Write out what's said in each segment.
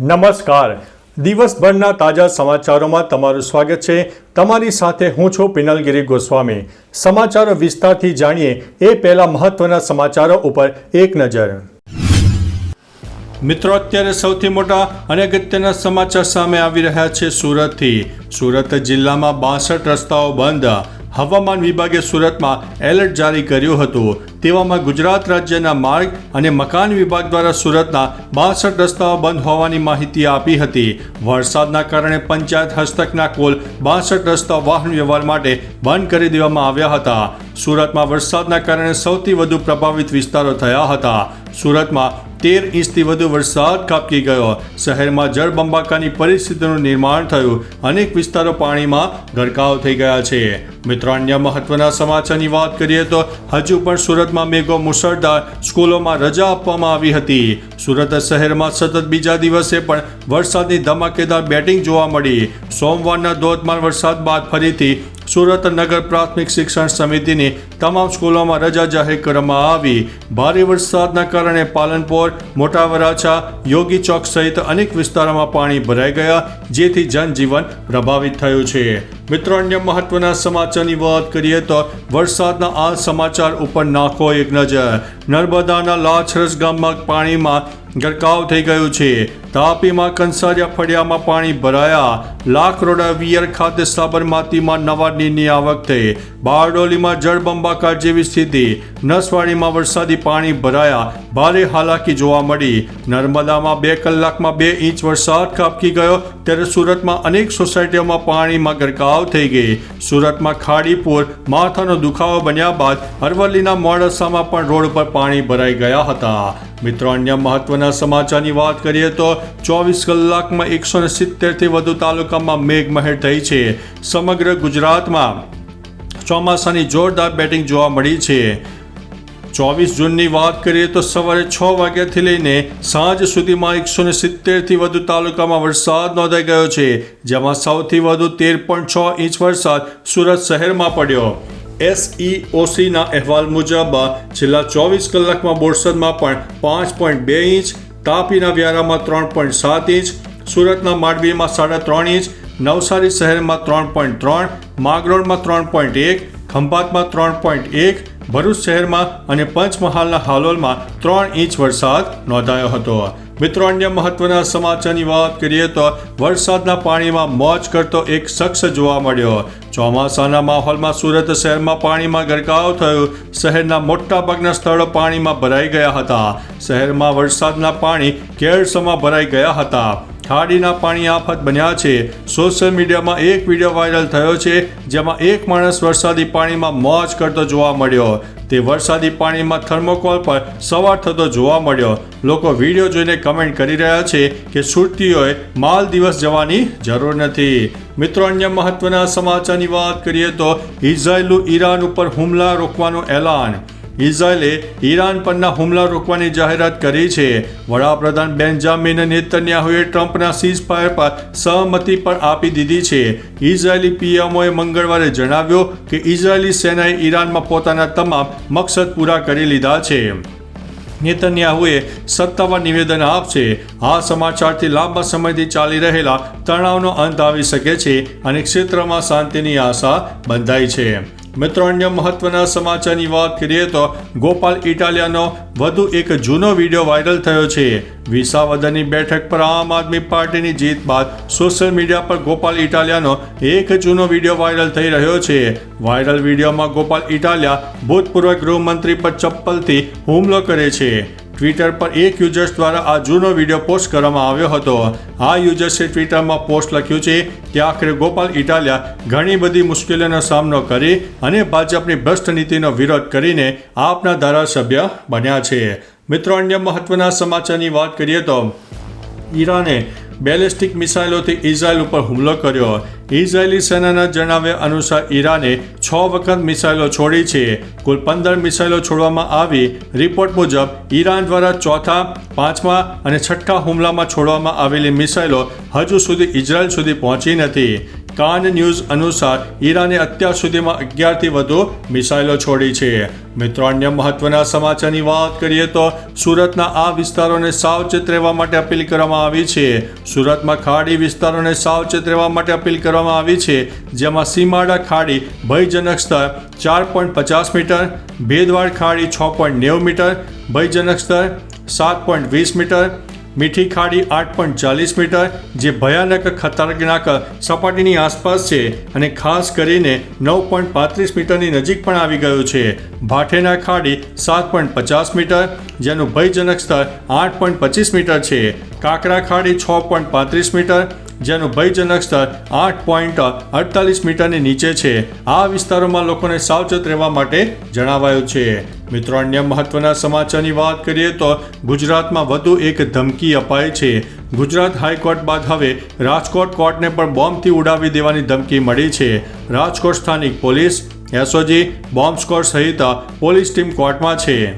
નમસ્કાર. દિવસભરના તાજા સમાચારોમાં તમારું સ્વાગત છે. તમારી સાથે હું છું પિનલગીરી ગોસ્વામી. સમાચારો વિસ્તારથી જાણીએ એ પહેલા મહત્વના સમાચારો ઉપર એક નજર. મિત્રો, અત્યારે સૌથી મોટા અને અગત્યના સમાચાર સામે આવી રહ્યા છે સુરતથી. સુરત જિલ્લામાં બાસઠ રસ્તાઓ બંધ. હવામાન વિભાગે સુરતમાં એલર્ટ જારી કર્યું હતું. તેવામાં ગુજરાત રાજ્યના માર્ગ અને મકાન વિભાગ દ્વારા સુરતના બાસઠ રસ્તાઓ બંધ હોવાની માહિતી આપી હતી. વરસાદના કારણે પંચાયત હસ્તકના કુલ બાસઠ રસ્તાઓ વાહન વ્યવહાર માટે બંધ કરી દેવામાં આવ્યા હતા. સુરતમાં વરસાદના કારણે સૌથી વધુ પ્રભાવિત વિસ્તારો થયા હતા. સુરતમાં તેર ઇંચથી વધુ વરસાદ ખાબકી ગયો. શહેરમાં જળબંબાકાની પરિસ્થિતિનું નિર્માણ થયું. અનેક વિસ્તારો પાણીમાં ગરકાવ થઈ ગયા છે. મિત્રો, અન્ય મહત્વના સમાચારની વાત કરીએ તો હજુ પણ સુરતમાં મેઘો મુસળધાર સ્કૂલોમાં રજા આપવામાં આવી હતી. સુરત શહેરમાં સતત બીજા દિવસે પણ વરસાદની ધમાકેદાર બેટિંગ જોવા મળી. સોમવારના ધોધમાર વરસાદ બાદ ફરીથી સુરત નગર પ્રાથમિક શિક્ષણ સમિતિની તમામ સ્કૂલોમાં રજા જાહેર કરવામાં આવી. ભારે વરસાદના કારણે પાલનપુર મોટા વરાછા યોગી ચોક સહિત અનેક વિસ્તારોમાં પાણી ભરાઈ ગયા, જેથી જનજીવન પ્રભાવિત થયું છે. મિત્રો, અન્ય મહત્વના સમાચારની વાત કરીએ તો વરસાદના આ સમાચાર ઉપર નાખો એક નજર. નર્મદાના લાછરસ ગામમાં પાણીમાં ગરકાવ થઈ ગયું છે. તાપીમાં કંસારિયા ફળિયામાં પાણી ભરાયા. લાખરોડા વિયર ખાતે સાબરમતીમાં નવા નીરની આવક થઈ. બારડોલીમાં જળબંબાકાર જેવી સ્થિતિ. નસવાડીમાં વરસાદી પાણી ભરાયા. ભારે હાલાકી જોવા મળી. નર્મદામાં બે કલાકમાં બે ઇંચ વરસાદ કાપકી ગયો. ત્યારે સુરતમાં અનેક સોસાયટીઓમાં પાણીમાં ગરકાવ થઈ ગઈ. સુરતમાં ખાડીપુર માથાનો દુખાવો બન્યા બાદ અરવલ્લીના મોડાસામાં પણ રોડ પર પાણી ભરાઈ ગયા હતા. મિત્રો, અન્ય મહત્વના સમાચારની વાત કરીએ તો ચોવીસ કલાકમાં એકસો ને સિત્તેરથી વધુ તાલુકામાં મેઘમહેર થઈ છે. સમગ્ર ગુજરાતમાં ચોમાસાની જોરદાર બેટિંગ જોવા મળી છે. ચોવીસ જૂનની વાત કરીએ તો સવારે છ વાગ્યાથી લઈને સાંજ સુધીમાં એકસો ને સિત્તેરથી વધુ તાલુકામાં વરસાદ નોંધાઈ ગયો છે, જેમાં સૌથી વધુ તેર પોઈન્ટ છ ઇંચ વરસાદ સુરત શહેરમાં પડ્યો. એસઈઓસીના અહેવાલ મુજબ છેલ્લા ચોવીસ કલાકમાં બોરસદમાં પણ પાંચ પોઈન્ટ બે ઇંચ, તાપીના વ્યારામાં ત્રણ પોઈન્ટ સાત ઇંચ, સુરતના માંડવીમાં સાડા ત્રણ ઇંચ, નવસારી શહેરમાં ત્રણ પોઈન્ટ ત્રણ, માગરોળમાં ત્રણ પોઈન્ટ એક, ખંભાતમાં ત્રણ પોઈન્ટ એક ભરૂચ શહેરમાં અને પંચમહાલના હાલોલમાં ત્રણ ઇંચ વરસાદ નોંધાયો હતો. મિત્રો, અન્ય મહત્વના સમાચારની વાત કરીએ તો વરસાદના પાણીમાં મોજ કરતો એક શખ્સ જોવા મળ્યો. ચોમાસાના માહોલમાં સુરત શહેરમાં પાણીમાં ગરકાવ થયો. શહેરના મોટાભાગના સ્થળો પાણીમાં ભરાઈ ગયા હતા. શહેરમાં વરસાદના પાણી કેળસમાં ભરાઈ ગયા હતા. ખાડીના પાણી આફત બન્યા છે. સોશિયલ મીડિયામાં એક વીડિયો વાયરલ થયો છે, જેમાં એક માણસ વરસાદી પાણીમાં મોજ કરતો જોવા મળ્યો. તે વરસાદી પાણીમાં થર્મોકોલ પર સવાર થતો જોવા મળ્યો. લોકો વીડિયો જોઈને કમેન્ટ કરી રહ્યા છે કે સુરતીઓએ માલ દિવસ જવાની જરૂર નથી. મિત્રો, અન્ય મહત્વના સમાચારની વાત કરીએ તો ઇઝરાયેલનું ઈરાન ઉપર હુમલા રોકવાનું એલાન. ઇઝરાયેલે ઈરાન પરના હુમલા રોકવાની જાહેરાત કરી છે. વડાપ્રધાન બેન્જામિન નેતન્યાહુએ ટ્રમ્પના સીઝ ફાયર પર સહમતિ પણ આપી દીધી છે. ઇઝરાયેલી પીએમઓએ મંગળવારે જણાવ્યું કે ઇઝરાયેલી સેનાએ ઈરાનમાં પોતાના તમામ મકસદ પૂરા કરી લીધા છે. નેતન્યાહુએ સત્તાવાર નિવેદન આપશે. આ સમાચારથી લાંબા સમયથી ચાલી રહેલા તણાવનો અંત આવી શકે છે અને ક્ષેત્રમાં શાંતિની આશા બંધાઈ છે. મિત્રો અન્ય મહત્વના સમાચારની વાત કરીએ તો ગોપાલ ઇટાલિયાનો વધુ એક જૂનો વીડિયો વાયરલ થયો છે. વિસાવદરની બેઠક પર આમ આદમી પાર્ટીની જીત બાદ સોશિયલ મીડિયા પર ગોપાલ ઇટાલિયાનો એક જૂનો વીડિયો વાયરલ થઈ રહ્યો છે. વાયરલ વિડીયોમાં ગોપાલ ઇટાલિયા ભૂતપૂર્વ ગૃહમંત્રી પર ચપ્પલથી હુમલો કરે છે. ટ્વિટર પર એક યુઝર્સ દ્વારા આ જૂનો વીડિયો પોસ્ટ કરવામાં આવ્યો હતો. આ યુઝર્સે ટ્વિટરમાં પોસ્ટ લખ્યું છે, કે આખરે ગોપાલ ઇટાલિયા ઘણી બધી મુશ્કેલીઓનો સામનો કરી અને ભાજપની ભ્રષ્ટ નીતિનો વિરોધ કરીને આપના ધારાસભ્ય બન્યા છે. મિત્રો, અન્ય મહત્વના સમાચારની વાત કરીએ તો ઈરાને બેલિસ્ટિક મિસાઇલોથી ઇઝરાયલ ઉપર હુમલો કર્યો. ઇઝરાયેલી સેનાના જણાવ્યા અનુસાર ઈરાને છ વખત મિસાઇલો છોડી છે. કુલ પંદર મિસાઇલો છોડવામાં આવી. રિપોર્ટ મુજબ, ઈરાન દ્વારા ચોથા, પાંચમા અને છઠ્ઠા હુમલામાં છોડવામાં આવેલી મિસાઇલો હજુ સુધી ઇઝરાયલ સુધી પહોંચી નથી. કાન ન્યૂઝ અનુસાર ઈરાને અત્યાર સુધીમાં અગિયારથી વધુ મિસાઇલો છોડી છે. મિત્રો, અન્ય મહત્વના સમાચારની વાત કરીએ તો સુરતના આ વિસ્તારોને સાવચેત રહેવા માટે અપીલ કરવામાં આવી છે. સુરતમાં ખાડી વિસ્તારોને સાવચેત રહેવા માટે અપીલ કરવામાં આવી છે, જેમાં સીમાડા ખાડી ભયજનક સ્તર ચાર પોઈન્ટ પચાસ મીટર, ભેદવાડ ખાડી છ પોઈન્ટ નેવું મીટર, ભયજનક સ્તર સાત પોઈન્ટ વીસ મીટર મીઠી ખાડી આઠ પોઈન્ટ ચાલીસ મીટર, જે ભયાનક ખતરનાક સપાટીની આસપાસ છે અને ખાસ કરીને નવ પોઈન્ટ પાંત્રીસ મીટરની નજીક પણ આવી ગયું છે. ભાઠેના ખાડી સાત પોઈન્ટ પચાસ મીટર, જેનું ભયજનક સ્તર આઠ પોઈન્ટ પચીસ મીટર છે. કાંકરા ખાડી છ પોઈન્ટ પાંત્રીસ મીટર જેનું ભયજનક સ્તર આઠ પોઈન્ટ અડતાલીસ મીટરની નીચે છે. આ વિસ્તારોમાં લોકોને સાવચેત રહેવા માટે જણાવાયું છે. મિત્રો, અન્ય મહત્વના સમાચારની વાત કરીએ તો ગુજરાતમાં વધુ એક ધમકી અપાઈ છે. ગુજરાત હાઈકોર્ટ બાદ હવે રાજકોટ કોર્ટને પણ બોમ્બથી ઉડાવી દેવાની ધમકી મળી છે. રાજકોટ સ્થાનિક પોલીસ, એસઓજી, બોમ્બ સ્કોડ સહિત પોલીસ ટીમ કોર્ટમાં છે.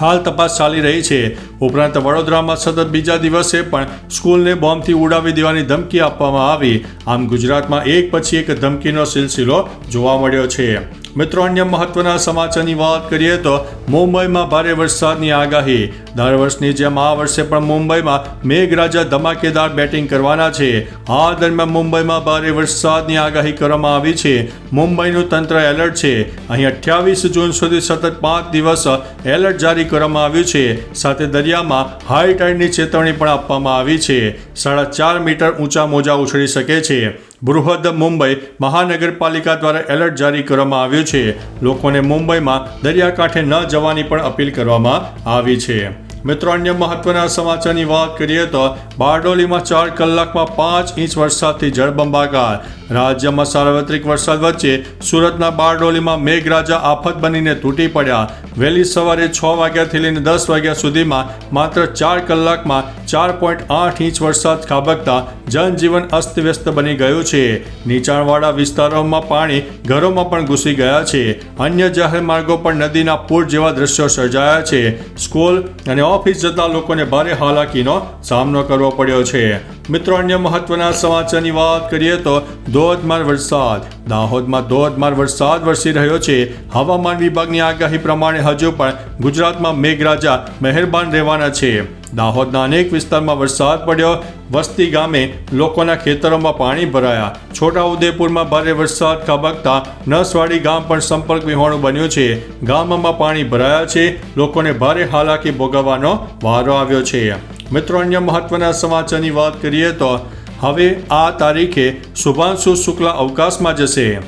હાલ તપાસ ચાલી રહી છે. ઉપરાંત વડોદરામાં સતત બીજા દિવસે પણ સ્કૂલને બોમ્બથી ઉડાવી દેવાની ધમકી આપવામાં આવી. આમ ગુજરાતમાં એક પછી એક ધમકીનો સિલસિલો જોવા મળ્યો છે. મિત્રો, અન્ય મહત્વના સમાચારની વાત કરીએ તો મુંબઈમાં ભારે વરસાદની આગાહી. દર વર્ષની જેમ આ વર્ષે પણ મુંબઈમાં મેઘરાજા ધમાકેદાર બેટિંગ કરવાના છે. આ દરમિયાન મુંબઈમાં ભારે વરસાદની આગાહી કરવામાં આવી છે. મુંબઈનું તંત્ર એલર્ટ છે. અહીં અઠ્યાવીસ જૂન સુધી સતત પાંચ દિવસ એલર્ટ જારી કરવામાં આવ્યું છે. સાથે દરિયામાં હાઈ ટાઈડની ચેતવણી પણ આપવામાં આવી છે. સાડા ચાર મીટર ઊંચા મોજા ઉછળી શકે છે. બૃહદ મુંબઈ મહાનગરપાલિકા દ્વારા એલર્ટ જારી કરવામાં આવ્યું છે. લોકોને મુંબઈમાં દરિયાકાંઠે ન જવાની પણ અપીલ કરવામાં આવી છે. મિત્રો, અન્ય મહત્વના સમાચારની વાત કરીએ તો બારડોલીમાં ચાર કલાકમાં પાંચ ઇંચ વરસાદથી જળબંબાકાર રાજ્યમાં સાર્વત્રિક વરસાદ વચ્ચે સુરતના બારડોલીમાં મેઘરાજા આફત બનીને તૂટી પડ્યા. વહેલી સવારે છ વાગ્યાથી લઈને દસ વાગ્યા સુધીમાં માત્ર ચાર કલાકમાં ચાર પોઈન્ટ આઠ ઇંચ વરસાદ ખાબકતા જનજીવન અસ્તવ્યસ્ત બની ગયું છે. નીચાણવાળા વિસ્તારોમાં પાણી ઘરોમાં પણ ઘૂસી ગયા છે. અન્ય જાહેર માર્ગો પર નદીના પૂર જેવા દ્રશ્યો સર્જાયા છે. સ્કૂલ અને ઓફિસ જતા લોકોને ભારે હાલાકીનો સામનો કરવો પડ્યો છે. મિત્રો, અન્ય મહત્વના સમાચારની વાત કરીએ તો ધોધમાર વરસાદ. દાહોદમાં ધોધમાર વરસાદ વરસી રહ્યો છે. હવામાન વિભાગની આગાહી પ્રમાણે હજુ પણ ગુજરાતમાં મેઘરાજા મહેરબાન રહેવાના છે. દાહોદના અનેક વિસ્તારમાં વરસાદ પડ્યો. વસ્તી ગામે લોકોના ખેતરોમાં પાણી ભરાયા. છોટા ઉદેપુરમાં ભારે વરસાદ ખાબકતા નસવાડી ગામ પણ સંપર્ક વિહોણું બન્યું છે. ગામમાં પાણી ભરાયા છે. લોકોને ભારે હાલાકી ભોગવવાનો વારો આવ્યો છે. મિત્રો, અન્ય મહત્વના સમાચારની વાત કરીએ તો હવે આ તારીખે શુભાંશુ શુક્લા અવકાશમાં જશે.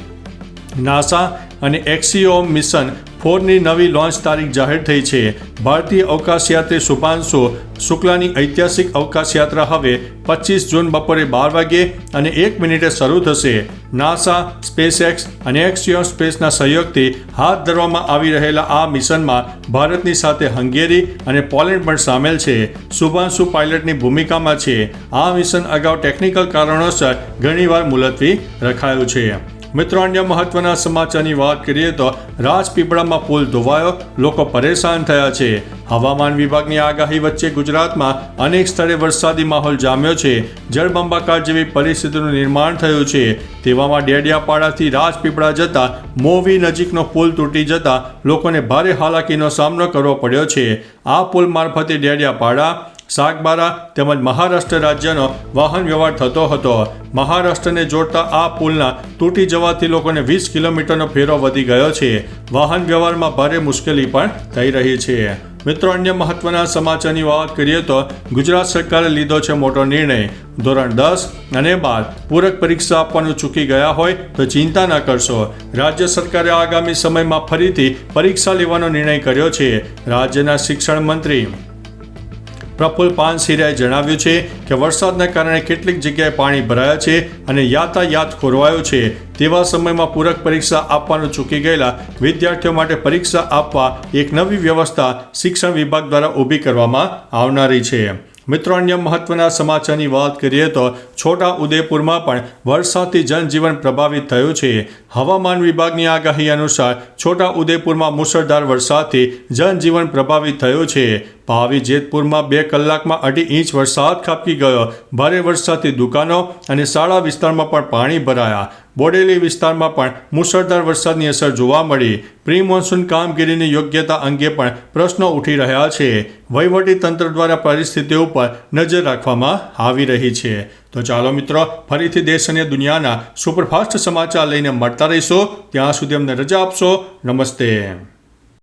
નાસા અને એક્સિયોમ મિશન ફોરની નવી લોન્ચ તારીખ જાહેર થઈ છે. ભારતીય અવકાશ યાત્રી શુભાંશુ શુક્લાની ઐતિહાસિક અવકાશ યાત્રા હવે પચીસ જૂન બપોરે બાર વાગે અને એક મિનિટે શરૂ થશે. નાસા, સ્પેસએક્સ અને એક્સિયોમ સ્પેસના સહયોગથી હાથ ધરવામાં આવી રહેલા આ મિશનમાં ભારતની સાથે હંગેરી અને પોલેન્ડ પણ સામેલ છે. શુભાંશુ પાયલટની ભૂમિકામાં છે. આ મિશન અગાઉ ટેકનિકલ કારણોસર ઘણીવાર મુલતવી રખાયું છે. મિત્રો, અન્ય મહત્વના સમાચારની વાત કરીએ તો રાજપીપળામાં પુલ ધોવાયો, લોકો પરેશાન થયા છે. હવામાન વિભાગની આગાહી વચ્ચે ગુજરાતમાં અનેક સ્થળે વરસાદી માહોલ જામ્યો છે. જળબંબાકાર જેવી પરિસ્થિતિનું નિર્માણ થયું છે. તેવામાં ડેડિયાપાડાથી રાજપીપળા જતા મોવી નજીકનો પુલ તૂટી જતા લોકોને ભારે હાલાકીનો સામનો કરવો પડ્યો છે. આ પુલ મારફતે ડેડિયાપાડા સાગબારા તેમજ મહારાષ્ટ્ર રાજ્યનો વાહન વ્યવહાર થતો હતો. મહારાષ્ટ્રને જોડતા આ પુલના તૂટી જવાથી લોકોને વીસ કિલોમીટરનો ફેરો વધી ગયો છે. વાહન વ્યવહારમાં ભારે મુશ્કેલી પણ થઈ રહી છે. મિત્રો, અન્ય મહત્વના સમાચારની વાત કરીએ તો ગુજરાત સરકારે લીધો છે મોટો નિર્ણય. ધોરણ દસ અને બાર પૂરક પરીક્ષા આપવાનું ચૂકી ગયા હોય તો ચિંતા ન કરશો. રાજ્ય સરકારે આગામી સમયમાં ફરીથી પરીક્ષા લેવાનો નિર્ણય કર્યો છે. રાજ્યના શિક્ષણ મંત્રી પ્રફુલ્લ પાનસિરિયાએ જણાવ્યું છે કે વરસાદના કારણે કેટલીક જગ્યાએ પાણી ભરાયા છે અને યાતાયાત ખોરવાયો છે. તેવા સમયમાં પૂરક પરીક્ષા આપવાનું ચૂકી ગયેલા વિદ્યાર્થીઓ માટે પરીક્ષા આપવા એક નવી વ્યવસ્થા શિક્ષણ વિભાગ દ્વારા ઊભી કરવામાં આવનારી છે. મિત્રો, અન્ય મહત્વના સમાચારની વાત કરીએ તો છોટા ઉદેપુરમાં પણ વરસાદથી જનજીવન પ્રભાવિત થયું છે. હવામાન વિભાગની આગાહી અનુસાર છોટા ઉદેપુરમાં મુસળધાર વરસાદથી જનજીવન પ્રભાવિત થયું છે. પાવી જેતપુરમાં બે કલાકમાં અઢી ઇંચ વરસાદ ખાબકી ગયો. ભારે વરસાદથી દુકાનો અને શાળા વિસ્તારમાં પણ પાણી ભરાયા. બોડેલી વિસ્તારમાં પણ મુશળધાર વરસાદની અસર જોવા મળી. પ્રી મોન્સૂન કામગીરીની યોગ્યતા અંગે પણ પ્રશ્નો ઉઠી રહ્યા છે. વહીવટી તંત્ર દ્વારા પરિસ્થિતિ ઉપર નજર રાખવામાં આવી રહી છે. તો ચાલો મિત્રો, ફરીથી દેશ અને દુનિયાના સુપરફાસ્ટ સમાચાર લઈને મળતા રહીશો. ત્યાં સુધી અમને રજા આપશો. નમસ્તે.